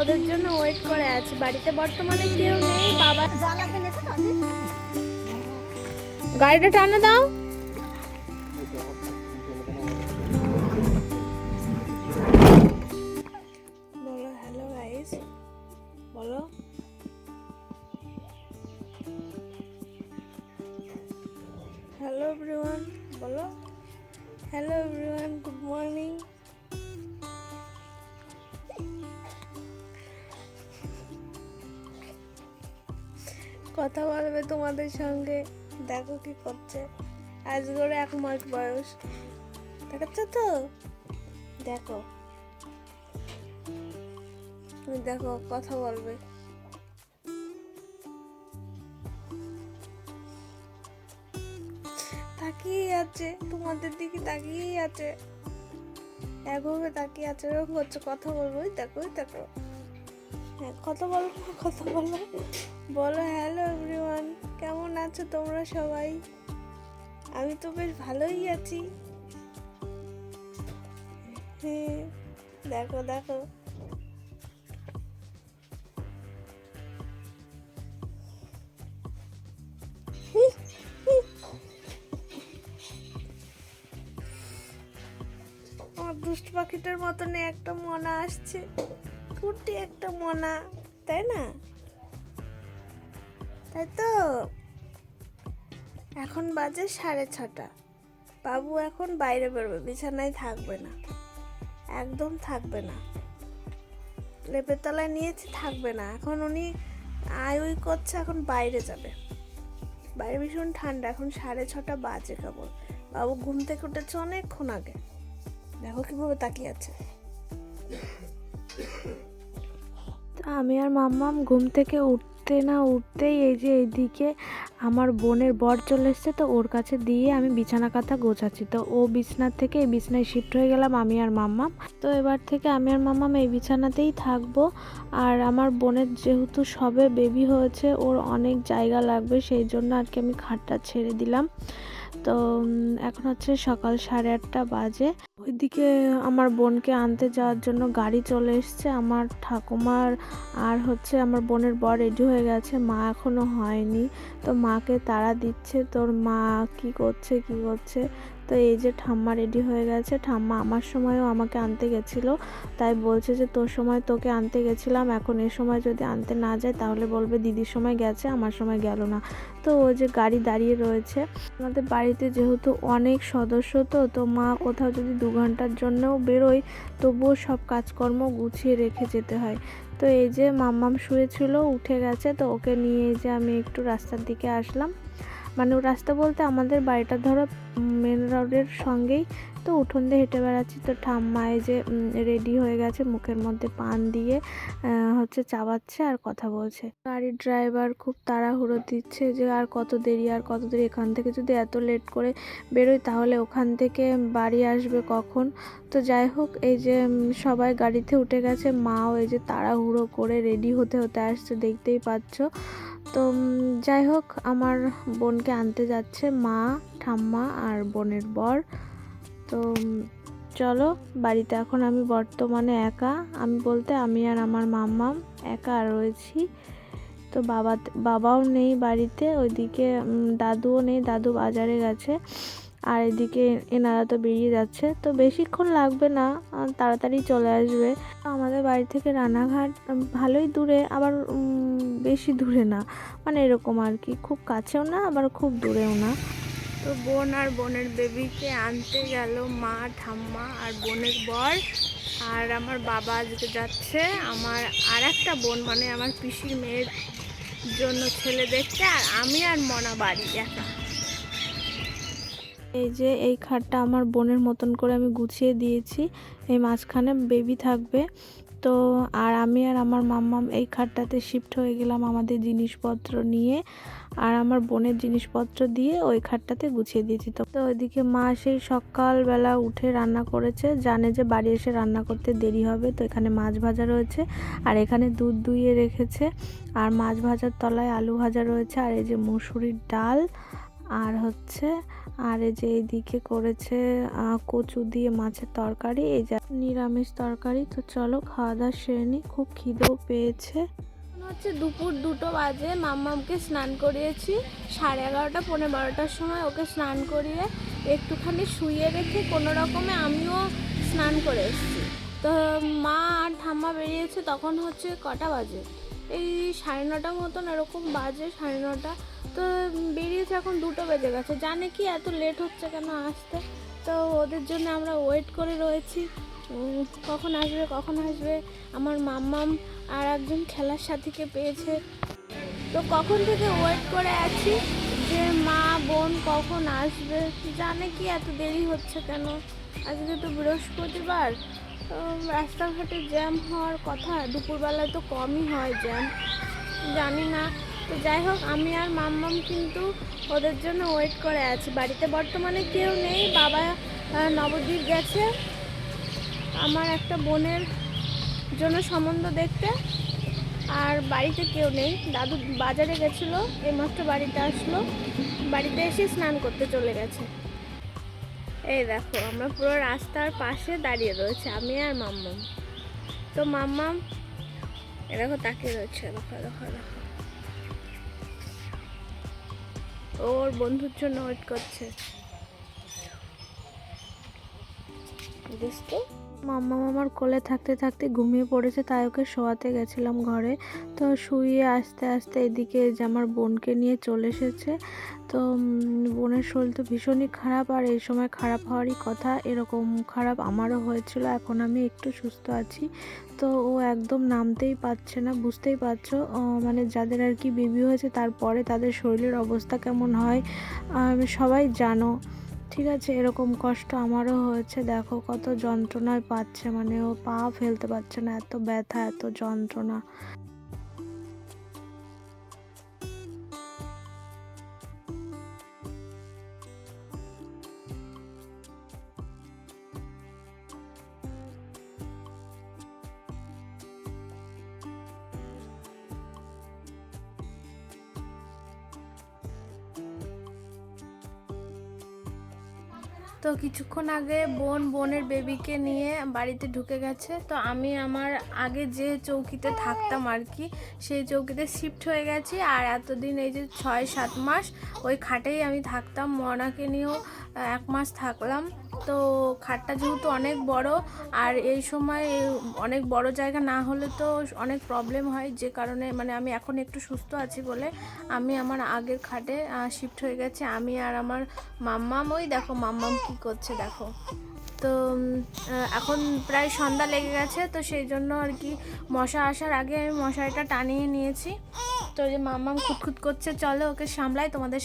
ওদের জন্য ওয়েট করে আছি। বাড়িতে বর্তমানে কেউ নেই বাবা গাড়িটা টানা দাও। কথা বলবে তোমাদের সঙ্গে। দেখো কি করছে। আজ করে এক মাস বয়স। দেখাচ্ছ তো? দেখো। দেখো, কথা বলবে। তাকিয়ে আছে, তোমাদের দিকে তাকিয়েই আছে। একভাবে তাকিয়ে আছে এরকম হচ্ছে, কথা বলব। দেখো দেখো। হ্যাঁ কথা বলো কথা বলো। বলো হ্যালো এভরিওয়ান কেমন আছো তোমরা সবাই? আমি তো বেশ ভালোই আছি। হ্যাঁ দেখো দেখো। আমার দুষ্ট পাখিটার মতন একটা মনা আসছে। কুটি একটা মনা, তাই না? তাই তো? এখন বাজে সাড়ে ছটা। বাবু এখন বাইরে বেরোবে, বিছানায় থাকবে না। একদম থাকবে না। লেপের তলায় নিয়েছি, থাকবে না। এখন উনি আয় উই করছে, এখন বাইরে যাবে। বাইরে ভীষণ ঠান্ডা, এখন সাড়ে ছটা বাজে কেবল বাবু ঘুম থেকে উঠেছে অনেকক্ষণ আগে। দেখো কীভাবে তাকিয়ে আছে। আমি আর মাম্মাম ঘুম থেকে উঠতে না উঠতেই এই যে এইদিকে আমার বোনের বর চলে এসছে, তো ওর কাছে দিয়ে আমি বিছানা কাঁথা গোছাচ্ছি। তো ও বিছনার থেকে এই বিছনায় শিফট হয়ে গেলাম আমি আর মাম্মাম। তো এবার থেকে আমি আর মাম্মাম এই বিছানাতেই থাকব। আর আমার বোনের যেহেতু সবে বেবি হয়েছে, ওর অনেক জায়গা লাগবে, সেই জন্য আর কি আমি খাটটা ছেড়ে দিলাম। তো এখন হচ্ছে সকাল সাড়ে আটটা বাজে। ওইদিকে আমার বোনকে আনতে যাওয়ার জন্য গাড়ি চলে এসছে। আমার ঠাকুমার আর হচ্ছে আমার বোনের বর রেডি হয়ে গেছে। মা এখনও হয়নি। তো মাকে তারা দিচ্ছে। তোর মা কি করছে কি করছে তো এই যে ঠাম্মা রেডি হয়ে গেছে। ঠাম্মা আমার সময়ও আমাকে আনতে গেছিল। তাই বলছে যে, তোর সময় তোকে আনতে গেছিলাম। এখন এ সময় যদি আনতে না যায়, তাহলে বলবে দিদির সময় গেছে, আমার সময় গেল না। তো ওই যে গাড়ি দাঁড়িয়ে রয়েছে। আমাদের বাড়িতে যেহেতু অনেক সদস্য তো তো মা কোথাও যদি ঘণ্টার জন্যও বেরোই, তবুও সব কাজকর্ম গুছিয়ে রেখে যেতে হয়। তো এই যে মাম্মাম শুয়েছিল, উঠে গেছে, তো ওকে নিয়ে যে আমি একটু রাস্তার দিকে আসলাম। মানে রাস্তা বলতে আমাদের বাড়িটা ধরো মেন রোডের সঙ্গেই তো উঠোন দিয়ে হেঁটে বেড়াচ্ছি। তো ঠাম্মা এই যে রেডি হয়ে গেছে, মুখের মধ্যে পান দিয়ে হচ্ছে চাবাচ্ছে আর কথা বলছে। গাড়ির ড্রাইভার খুব তাড়াহুড়ো দিচ্ছে যে, আর কত দেরি, আর কত দেরি, এখান থেকে যদি এত লেট করে বেরোই, তাহলে ওখান থেকে বাড়ি আসবে কখন? তো যাই হোক, এই যে সবাই গাড়িতে উঠে গেছে, মাও এই যে তাড়াহুড়ো করে রেডি হতে হতে আসছে, দেখতেই পাচ্ছ। তো যাই হোক, আমার বোনকে আনতে যাচ্ছে মা, ঠাম্মা আর বোনের বর। তো চলো, বাড়িতে এখন আমি বর্তমানে একা। আমি বলতে আমি আর আমার মাম্মাম একা রয়েছি। তো বাবা, বাবাও নেই বাড়িতে, ওইদিকে দাদুও নেই, দাদু বাজারে গেছে। আর এদিকে এনারা তো বেরিয়ে যাচ্ছে। তো বেশিক্ষণ লাগবে না তাড়াতাড়ি চলে আসবে। আমাদের বাড়ি থেকে রানাঘাট ভালোই দূরে, আবার বেশি দূরে না। মানে এরকম আর কি, খুব কাছেও না, আবার খুব দূরেও না। তো বোন আর বোনের বেবিকে আনতে গেল মা, ঠাম্মা আর বোনের বর। আর আমার বাবা আজকে যাচ্ছে। আমার আর একটা বোন মানে আমার পিসির মেয়ের জন্য ছেলে দেখতে। আর আমি আর মনা বাড়ি একা। এই যে এই খাটটা আমার বোনের মতন করে আমি গুছিয়ে দিয়েছি। এই মাঝখানে বেবি থাকবে। তো আর আমি আর আমার মাম্মাম এই খাটটাতে শিফট হয়ে গেলাম আমাদের জিনিসপত্র নিয়ে আর আমার বোনের জিনিসপত্র দিয়ে ওই খাটটাতে গুছিয়ে দিয়েছি। তো ওইদিকে মা সেই সকালবেলা উঠে রান্না করেছে, জানে যে বাড়ি এসে রান্না করতে দেরি হবে, তো এখানে মাছ ভাজা রয়েছে আর এখানে দুধ দুইয়ে রেখেছে আর মাছ ভাজার তলায় আলু ভাজা রয়েছে আর এই যে মুসুরির ডাল আর হচ্ছে আর এই যে এইদিকে করেছে কচু দিয়ে মাছের তরকারি, এই যে নিরামিষ তরকারি। তো চলো খাওয়া দাওয়া সেরে নিই খুব খিদেও পেয়েছে। হচ্ছে দুপুর দুটো বাজে, মাম্মামকে স্নান করিয়েছি। সাড়ে এগারোটা পনেরো বারোটার সময় ওকে স্নান করিয়ে একটুখানি শুইয়ে রেখে কোনো রকমে আমিও স্নান করে এসেছি। তো মা আর ঠাম্মা বেরিয়েছে তখন হচ্ছে কটা বাজে? এই সাড়ে নটা মতন, এরকম বাজে সাড়ে নটা। তো বেরিয়েছে এখন দুটো বেজে গেছে। জানে কি এত লেট হচ্ছে কেন আসতে? তো ওদের জন্য আমরা ওয়েট করে রয়েছি। কখন আসবে কখন আসবে? আমার মাম্মাম আর একজন খেলার সাথীকে পেয়েছে। তো কখন থেকে ওয়েট করে আছি যে মা, বোন কখন আসবে? জানে কি এত দেরি হচ্ছে কেন? আজকে তো বৃহস্পতিবার। রাস্তাঘাটে জ্যাম হওয়ার কথা, দুপুরবেলায় তো কমই হয় জ্যাম জানি না। তো যাই হোক, আমি আর মাম্মাম কিন্তু ওদের জন্য ওয়েট করে আছি। বাড়িতে বর্তমানে কেউ নেই, বাবা নবদ্বীপ গেছে। আমার একটা বোনের জন্য সম্বন্ধ দেখতে। আর বাড়িতে কেউ নেই। দাদু বাজারে গেছিল, এই মাসটা বাড়িতে আসলো। বাড়িতে এসে স্নান করতে চলে গেছে। এই দেখো, আমরা পুরো রাস্তার পাশে দাঁড়িয়ে রয়েছে, আমি আর মাম্মাম। তো মাম্মাম এরকম তাকিয়ে রয়েছে, দেখো দেখো দেখো। ওর বন্ধুর জন্য ওয়েট করছে। দেখতো মাম্মা মামার কোলে থাকতে থাকতে ঘুমিয়ে পড়েছে, তাই ওকে শোয়াতে গেছিলাম ঘরে। তো শুয়ে আস্তে আস্তে এদিকে যে আমার বোনকে নিয়ে চলে এসেছে। তো বোনের শরীর তো ভীষণই খারাপ আর এই সময় খারাপ হওয়ারই কথা। এরকম খারাপ আমারও হয়েছিল, এখন আমি একটু সুস্থ আছি। তো ও একদম নামতেই পারছে না, বুঝতেই পারছ? মানে যাদের আর কি বেবি হয়েছে, তারপরে তাদের শরীরের অবস্থা কেমন হয় সবাই জানো। ঠিক আছে, এরকম কষ্ট আমারও হয়েছে। দেখো কত যন্ত্রণায় পাচ্ছে মানে ও পা ফেলতে পারছে না, এত ব্যথা, এত যন্ত্রণা। তো কিছুক্ষণ আগে বোন বোনের বেবিকে নিয়ে বাড়িতে ঢুকে গেছে। তো আমি আমার আগে যে চৌকিতে থাকতাম আর কি, সেই চৌকিতে শিফট হয়ে গেছি আর এতদিন এই যে ছয় সাত মাস ওই খাটেই আমি থাকতাম। মনাকে নিয়েও এক মাস থাকলাম। তো খাটটা যেহেতু অনেক বড়, আর এই সময় অনেক বড় জায়গা না হলে তো অনেক প্রবলেম হয়। যে কারণে মানে আমি এখন একটু সুস্থ আছি বলে আমি আমার আগের খাটে শিফট হয়ে গেছে। আমি আর আমার মাম্মাম, ওই দেখো মাম্মাম কি করছে দেখো। তো এখন প্রায় সন্ধ্যা লেগে গেছে, তো সেই জন্য আর কি মশা আসার আগে আমি মশারিটা টানিয়ে নিয়েছি। তো যে মাম্মাম খুঁতখুত করছে, চলো ওকে সামলাই তোমাদের